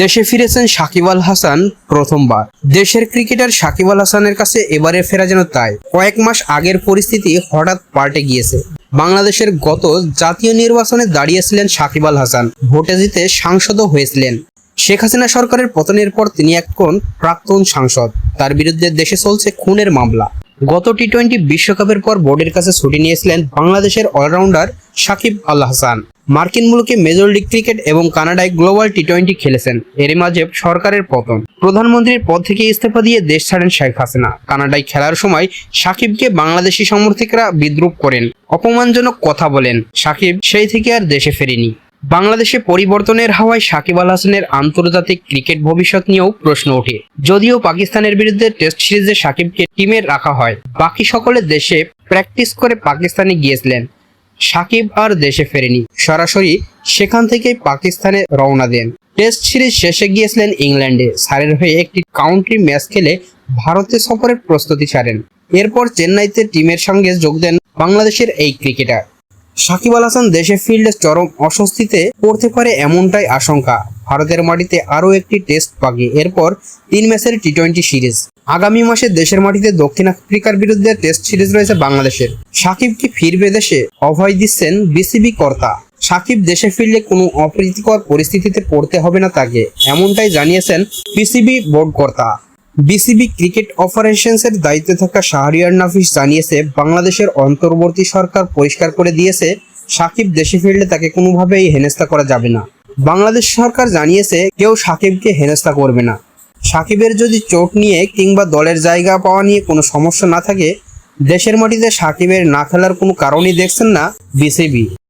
দেশে ফিরেছেন সাকিব আল হাসান প্রথমবার। দেশের ক্রিকেটার সাকিব আল হাসানের কাছে এবারে ফেরা যেন তাই। কয়েক মাস আগের পরিস্থিতি হঠাৎ পাল্টে গিয়েছে। বাংলাদেশের গত জাতীয় নির্বাচনে দাঁড়িয়েছিলেন সাকিব আল হাসান। ভোটে জিতে সাংসদও হয়েছিলেন। শেখ হাসিনা সরকারের পতনের পর তিনি এখন প্রাক্তন সাংসদ। তার বিরুদ্ধে দেশে চলছে খুনের মামলা। গত টি টোয়েন্টি বিশ্বকাপের পর বোর্ডের কাছে ছুটি নিয়েছিলেন বাংলাদেশের অলরাউন্ডার সাকিব আল হাসান। মার্কিন মুলুকে মেজর লিগ ক্রিকেট এবং কানাডায় গ্লোবাল টি টোয়েন্টি খেলেছেন। এরই মাঝে সরকারের পতন। প্রধানমন্ত্রীর পদ থেকে ইস্তফা দিয়ে দেশ ছাড়েন শেখ হাসিনা। কানাডায় খেলার সময় সাকিবকে বাংলাদেশি সমর্থকরা বিদ্রুপ করেন। অপমানজনক কথা বলেন। সাকিব সেই থেকে আর দেশে ফেরেনি। বাংলাদেশে পরিবর্তনের হাওয়ায় সাকিব আল হাসানের আন্তর্জাতিক ক্রিকেট ভবিষ্যৎ নিয়েও প্রশ্ন ওঠে। যদিও পাকিস্তানের বিরুদ্ধে টেস্ট সিরিজে সাকিবকে টিমে রাখা হয়, বাকি সকলে দেশে প্র্যাকটিস করে পাকিস্তানে গিয়েছিলেন। সাকিব আর দেশে ফেরেনি। সরাসরি সেখান থেকে পাকিস্তানে রওনা দেন। টেস্ট সিরিজ শেষে গিয়েছিলেন ইংল্যান্ডে। সারের হয়ে একটি কাউন্টি ম্যাচ খেলে ভারতে সফরের প্রস্তুতি ছাড়েন। এরপর চেন্নাইতে টিমের সঙ্গে যোগ দেন বাংলাদেশের এই ক্রিকেটার। সাকিব আল হাসান দেশে ফিল্ডে চরম অস্বস্তিতে পড়তে পারে এমনটাই আশঙ্কা। ভারতের মাটিতে আরও একটি টেস্ট বাকি। এরপর তিন ম্যাচের টি টোয়েন্টি সিরিজ। আগামী মাসে দেশের মাটিতে দক্ষিণ আফ্রিকার বিরুদ্ধে টেস্ট সিরিজ রয়েছে বাংলাদেশের। সাকিব কি ফিরবে দেশে, অভয় দিচ্ছেন বিসিবি কর্তা। সাকিব দেশে ফিরলে কোনো অপ্রীতিকর পরিস্থিতিতে পড়তে হবে না তাকে, এমনটাই জানিয়েছেন বিসিবি বোর্ড কর্তা। বিসিবি ক্রিকেট অপারেশনসের দায়িত্বে থাকা শাহরিয়ার নাফিস জানিয়েছে, বাংলাদেশের অন্তর্বর্তী সরকার পরিষ্কার করে দিয়েছে, সাকিব দেশে ফিরলে তাকে কোনোভাবেই হেনস্থা করা যাবে না। বাংলাদেশ সরকার জানিয়েছে কেউ সাকিবকে হেনস্থা করবে না। সাকিবের যদি চোট নিয়ে কিংবা দলের জায়গা পাওয়া নিয়ে কোনো সমস্যা না থাকে, দেশের মাটিতে সাকিবের না খেলার কোনো কারণই দেখছেন না বিসিবি।